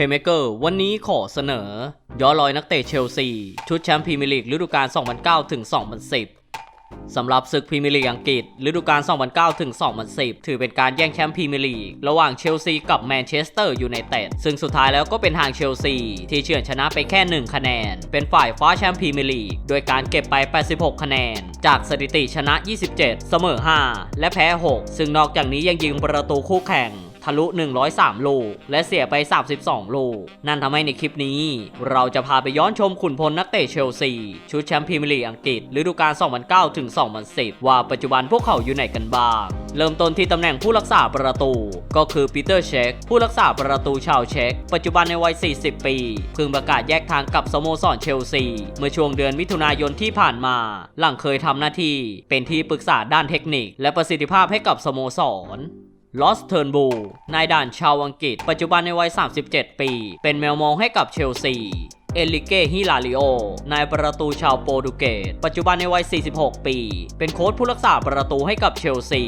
Playmaker วันนี้ขอเสนอ ย้อนรอยนักเตะเชลซี ชุดแชมป์พรีเมียร์ลีกฤดูกาล 2009 ถึง 2010 สำหรับศึกพรีเมียร์ลีกอังกฤษฤดูกาล 2009 ถึง 2010 ถือเป็นการแย่งแชมป์พรีเมียร์ลีกระหว่างเชลซีกับแมนเชสเตอร์ยูไนเต็ดซึ่งสุดท้ายแล้วก็เป็นทางเชลซีที่เฉือนชนะไปแค่ 1 คะแนน เป็นฝ่ายคว้าแชมป์พรีเมียร์ลีกโดยการเก็บไป 86 คะแนนจากสถิติชนะ 27 เสมอ 5 และแพ้ 6 ซึ่งนอกจากนี้ยังยิงประตูคู่แข่งะลุ 103 โล และเสียไป 32 โล นั่นทำให้ในคลิปนี้ เราจะพาไปย้อนชมขุนพลนักเตะเชลซี ชุดแชมป์พรีเมียร์ลีกอังกฤษฤดูกาล 2009 ถึง 2010 ว่าปัจจุบันพวกเขาอยู่ไหนกันบ้าง เริ่มต้นที่ตำแหน่งผู้รักษาประตู ก็คือปีเตอร์เช็คผู้รักษาประตูชาวเช็ค ปัจจุบันในวัย 40 ปี เพิ่งประกาศแยกทางกับสโมสรเชลซี เมื่อช่วงเดือนมิถุนายนที่ผ่านมา หลังเคยทำหน้าที่ เป็นที่ปรึกษาด้านเทคนิค และประสิทธิภาพให้กับสโมสร ลอสเทิร์นบูนายด่านชาวอังกฤษ ปัจจุบันในวัย 37 ปี เป็นแมวมองให้กับเชลซี เอลิเกฮิลาริโอ นายประตูชาวโปรตุเกส ปัจจุบันในวัย 46 ปี เป็นโค้ชผู้รักษาประตูให้กับเชลซี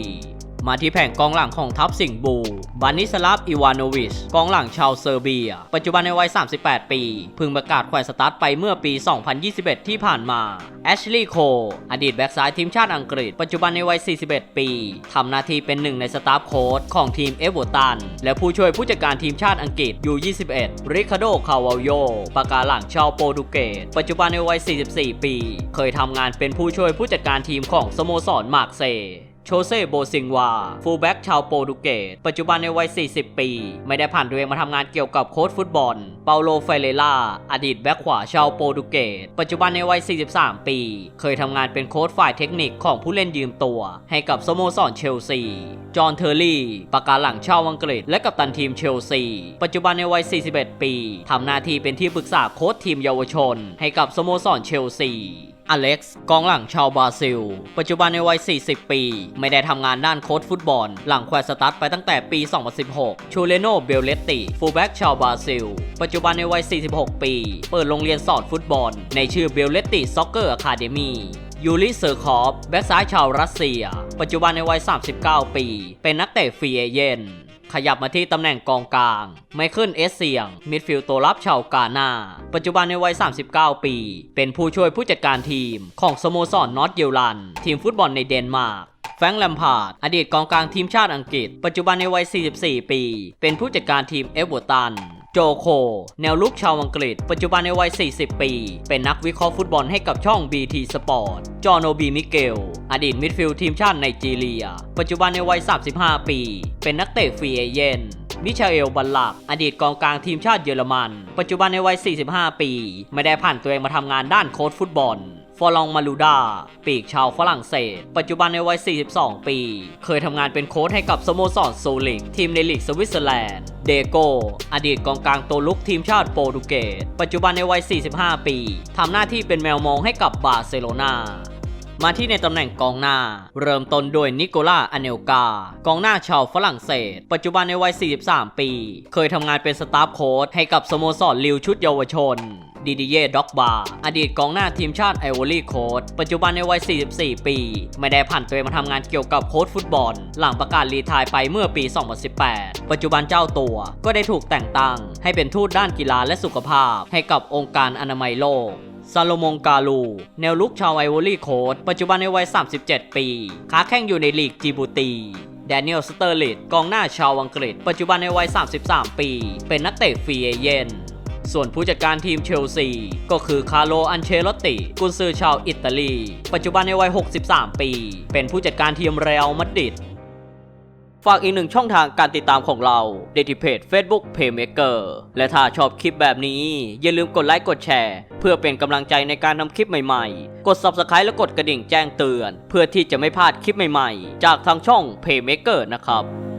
มาที่แผงกองหลังของทัพสิงห์บู บานิสลาฟอีวานโนวิช กองหลังชาวเซอร์เบีย ปัจจุบันในวัย 38 ปีพิ่งประกาศแขวนสตาร์ทไปเมื่อปี 2021 ที่ผ่านมา แอชลีย์โค อดีตแบ็กซ้ายทีมชาติอังกฤษ ปัจจุบันในวัย 41 ปี ทำหน้าที่เป็นหนึ่งในสตาฟโค้ชของทีมเอเวอร์ตัน และผู้ช่วยผู้จัดการทีมชาติอังกฤษยู21 ริคาโด คาวาโย ปากาหลังชาวโปรตุเกส ปัจจุบันในวัย 44 ปี เคยทำงานเป็นผู้ช่วยผู้จัดการทีมของสโมสรมาร์เซย์ โชเซ่โบซิงวา ฟูลแบ็กชาวโปรตุเกส ปัจจุบันในวัย 40 ปี ไม่ได้ผ่านตัวเองมาทำงานเกี่ยวกับโค้ชฟุตบอล เปาโลเฟเรล่า อดีตแบ็กขวาชาวโปรตุเกส ปัจจุบันในวัย 43 ปี เคยทำงานเป็นโค้ชฝ่ายเทคนิคของผู้เล่นยืมตัว ให้กับสโมสรเชลซี จอห์นเทอร์รี่ปากาหลังชาวอังกฤษ และกัปตันทีมเชลซี ปัจจุบันในวัย 41 ปี ทำหน้าที่เป็นที่ปรึกษาโค้ชทีมเยาวชน ให้กับสโมสรเชลซี อเล็กซ์กองหลังชาวบราซิล ปัจจุบันในวัย 40 ปี ไม่ได้ทำงานด้านโค้ชฟุตบอล หลังแควสตาร์ทไปตั้งแต่ปี 2016 ชูเลโนเบลเลตติฟูลแบ็กชาวบราซิล ปัจจุบันในวัย 46 ปี เปิดโรงเรียนสอนฟุตบอล ในชื่อเบลเลตติซ็อกเกอร์อะคาเดมียูริเซอร์คอฟแบ็กซ้ายชาวรัสเซีย ปัจจุบันในวัย 39 ปี เป็นนักเตะฟรีเอเย่น ขยับมาที่ตำแหน่งกองกลาง ไมเคิลเอสเซียง มิดฟิลด์ตัวรับชาวกาหน้า ปัจจุบันในวัย 39 ปี เป็นผู้ช่วยผู้จัดการทีม ของสโมสรนอตเยลลัน ทีมฟุตบอลในเดนมาร์กแฟรงค์แลมพาร์ดอดีตกองกลางทีมชาติอังกฤษ ปัจจุบันในวัย 44 ปี เป็นผู้จัดการทีมเอเวอร์ตันโจโค แนวลุกชาวอังกฤษ ปัจจุบันในวัย 40 ปี เป็นนักวิเคราะห์ฟุตบอลให้กับช่อง BT Sport จอห์นบีมิเกล อดีตมิดฟิลด์ทีมชาติไนจีเรีย ปัจจุบันในวัย 35 ปี เป็นนักเตะฟรีเอเย่นมิชาเอล บัลลัก อดีตกองกลางทีมชาติเยอรมัน ปัจจุบันในวัย 45 ปี ไม่ได้ผ่านตัวเองมาทำงานด้านโค้ชฟุตบอลฟอลองมาลูดา ปีกชาวฝรั่งเศส ปัจจุบันในวัย 42 ปี เคยทำงานเป็นโค้ชให้กับสโมสรโซลิก ทีมในลีกสวิตเซอร์แลนด์ เดโก อดีตกองกลางตัวลุกทีมชาติโปรตุเกส ปัจจุบันในวัย 45 ปี ทำหน้าที่เป็นแมวมองให้กับบาร์เซโลนา มาที่ในตำแหน่งกองหน้า เริ่มต้นโดยนิโคล่าอเนลกากองหน้าชาวฝรั่งเศส ปัจจุบันในวัย 43 ปี เคยทำงานเป็นสตาฟโค้ชให้กับสโมสรลิวชุดเยาวชนดิดิเย่ด็อกบาอดีตกองหน้าทีมชาติไอวอรี่โค้ชปัจจุบันในวัย 44 ปี ไม่ได้ผ่านตัวมาทำงานเกี่ยวกับโค้ชฟุตบอล หลังประกาศรีทายไปเมื่อปี 2018 ปัจจุบันเจ้าตัวก็ได้ถูกแต่งตั้ง ให้เป็นทูตด้านกีฬาและสุขภาพ ให้กับองค์การอนามัยโลก ซาโลมงกาลู แนวลุกชาวไอวอรี่โค้ดปัจจุบันในวัย 37 ปีค้าแข่งอยู่ในลีกจิบูตีแดเนียลสเตอร์ลิตกองหน้าชาวอังกฤษ ปัจจุบันในวัย 33 ปี เป็นนักเตะฟรีเอเย่นส่วนผู้จัดการทีมเชลซี ก็คือคาร์โล อันเชลอตติ กุนซือชาวอิตาลี ปัจจุบันในวัย 63 ปี เป็นผู้จัดการทีมเรอัลมาดริด ฝากอีกหนึ่งช่องทางการติดตามของเราเดที่เพจ Facebook Playmaker และถ้าชอบคลิปแบบนี้ อย่าลืมกดไลค์กดแชร์ เพื่อเป็นกำลังใจในการทำคลิปใหม่ๆ กด Subscribe และกดกระดิ่งแจ้งเตือน เพื่อที่จะไม่พลาดคลิปใหม่ๆ จากทางช่อง Playmaker นะครับ